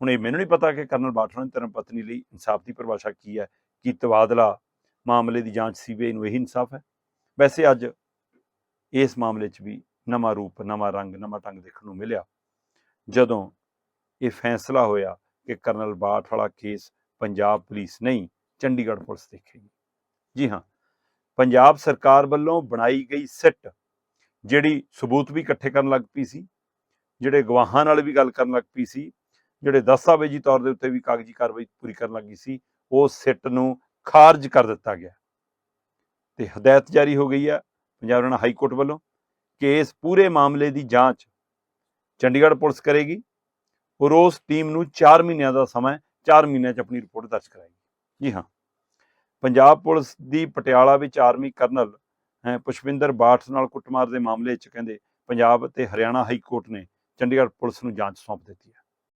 ਹੁਣ ਇਹ ਮੈਨੂੰ ਨਹੀਂ ਪਤਾ ਕਿ ਕਰਨਲ ਬਾਠਾ ਨੇ ਧਰਮ ਪਤਨੀ ਲਈ ਇਨਸਾਫ ਦੀ ਪਰਿਭਾਸ਼ਾ ਕੀ ਹੈ, ਕੀ ਤਬਾਦਲਾ ਮਾਮਲੇ ਦੀ ਜਾਂਚ ਸੀਬੀਆਈ ਨੂੰ ਇਹੀ ਇਨਸਾਫ ਹੈ? ਵੈਸੇ ਅੱਜ ਇਸ ਮਾਮਲੇ 'ਚ ਵੀ ਨਵਾਂ ਰੂਪ, ਨਵਾਂ ਰੰਗ, ਨਵਾਂ ਢੰਗ ਦੇਖਣ ਨੂੰ ਮਿਲਿਆ। ਜਦੋਂ ਇਹ ਫੈਸਲਾ ਹੋਇਆ ਕਿ ਕਰਨਲ ਬਾਠ ਵਾਲਾ ਕੇਸ ਪੰਜਾਬ ਪੁਲਿਸ ਨਹੀਂ, ਚੰਡੀਗੜ੍ਹ ਪੁਲਿਸ ਦੇਖੇਗੀ। ਜੀ ਹਾਂ, ਪੰਜਾਬ ਸਰਕਾਰ ਵੱਲੋਂ ਬਣਾਈ ਗਈ ਸਿੱਟ ਜਿਹੜੀ ਸਬੂਤ ਵੀ ਇਕੱਠੇ ਕਰਨ ਲੱਗ ਪਈ ਸੀ, ਜਿਹੜੇ ਗਵਾਹਾਂ ਨਾਲ ਵੀ ਗੱਲ ਕਰਨ ਲੱਗ ਪਈ ਸੀ ਜਿਹੜੇ ਦਸਤਾਵੇਜ਼ੀ ਤੌਰ ਦੇ ਉੱਤੇ ਵੀ ਕਾਗਜ਼ੀ ਕਾਰਵਾਈ ਪੂਰੀ ਕਰਨ ਲੱਗੀ ਸੀ, ਉਹ ਸਿੱਟ ਨੂੰ ਖਾਰਜ ਕਰ ਦਿੱਤਾ ਗਿਆ। ਤੇ ਹਦਾਇਤ ਜਾਰੀ ਹੋ ਗਈ ਹੈ ਪੰਜਾਬ ਹਰਿਆਣਾ ਹਾਈ ਕੋਰਟ ਵੱਲੋਂ ਕਿ ਇਸ ਪੂਰੇ ਮਾਮਲੇ ਦੀ ਜਾਂਚ ਚੰਡੀਗੜ੍ਹ ਪੁਲਿਸ ਕਰੇਗੀ ਔਰ ਉਸ ਟੀਮ ਨੂੰ 4 ਮਹੀਨਿਆਂ ਦਾ ਸਮਾਂ ਹੈ 4 ਮਹੀਨਿਆਂ 'ਚ ਆਪਣੀ ਰਿਪੋਰਟ ਦਰਜ ਕਰਾਏਗੀ। ਜੀ ਹਾਂ, ਪੰਜਾਬ ਪੁਲਿਸ ਦੀ ਪਟਿਆਲਾ ਵਿੱਚ ਆਰਮੀ ਕਰਨਲ ਪੁਸ਼ਪਿੰਦਰ ਬਾਠ ਨਾਲ ਕੁੱਟਮਾਰ ਦੇ ਮਾਮਲੇ 'ਚ ਕਹਿੰਦੇ ਪੰਜਾਬ ਅਤੇ ਹਰਿਆਣਾ ਹਾਈ ਕੋਰਟ ਨੇ ਚੰਡੀਗੜ੍ਹ ਪੁਲਿਸ ਨੂੰ ਜਾਂਚ ਸੌਂਪ ਦਿੱਤੀ ਹੈ।